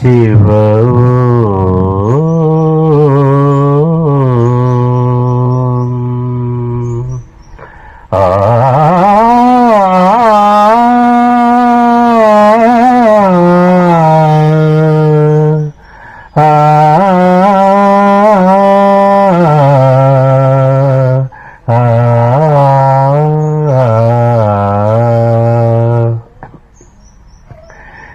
Shiva. Ah.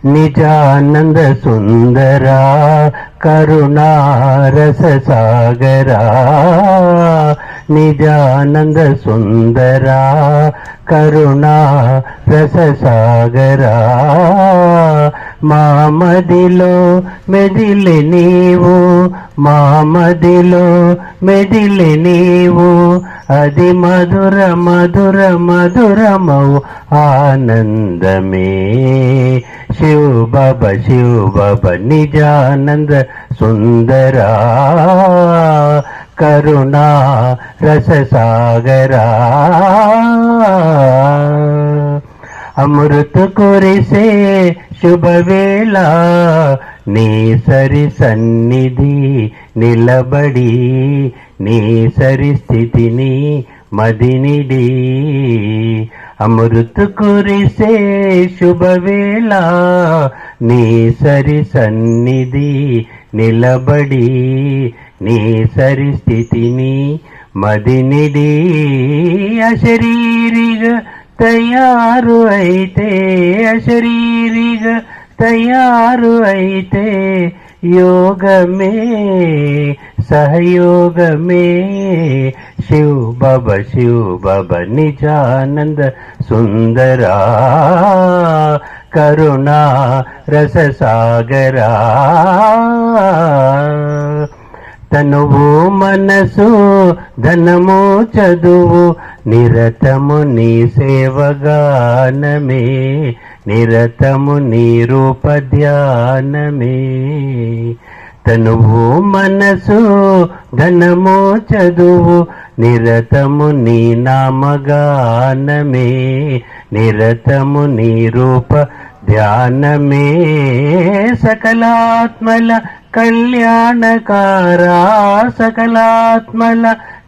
నిజానంద సుందరా కరుణారస సాగరా. నిజానంద సుందరా కరుణా సాగరా. మామదిలో మెదిలి నీవు మామదిలో మెదిలి నీవు. అది మధుర మధుర మధురమౌ ఆనందమే. ಶಿವ ಬಾಬಾ ಶಿವ ಬಾಬಾ ನಿಜಾನಂದ ಸುಂದರ ಕರುಣಾ ರಸಸಾಗರ అమృత కురిసే శుభవేళ నీ సరి సన్నిధి నిలబడి నీ సరి స్థితిని మదినిడి. అమృత కురిసే శుభవేళ నీ సరి సన్నిధి నిలబడి నీ సరి స్థితిని మదినిడి అశరీరిగా తయారు అయితే అశరీరిగా తయారు అయితే योगमे सहयोगमे शिव बाबा शिव बाबा निजानन्द सुन्दरा करुणा रससागरा తనువు మనసు ధనము చదువు నిరతము నీ సేవగానమే నిరతము నీ రూప ధ్యానమే. తనువు మనసు ధనము చదువు నిరతము నీ నామగానమే నిరతము నీ రూప ధ్యానమే. సకలాత్మల కళ్యాణకారా సకలాత్మల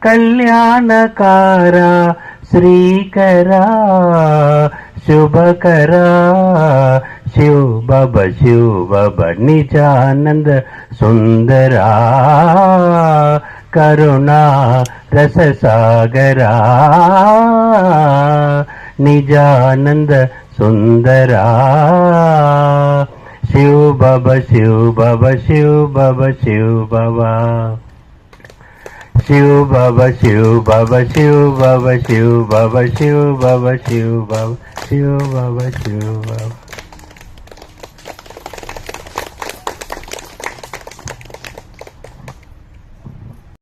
కళ్యాణకారా శ్రీకరా శుభకరా శివ బబ శివ బబ నిజానంద సుందరా కరుణా రస సాగరా నిజానంద సుందరా. శివ బబ శివ బబ శివ బబ శివ బబ శివ బబ శివ బబ శివ బబ శివ బబ శివ బబ శివ బబ శివ బబ శివ బబ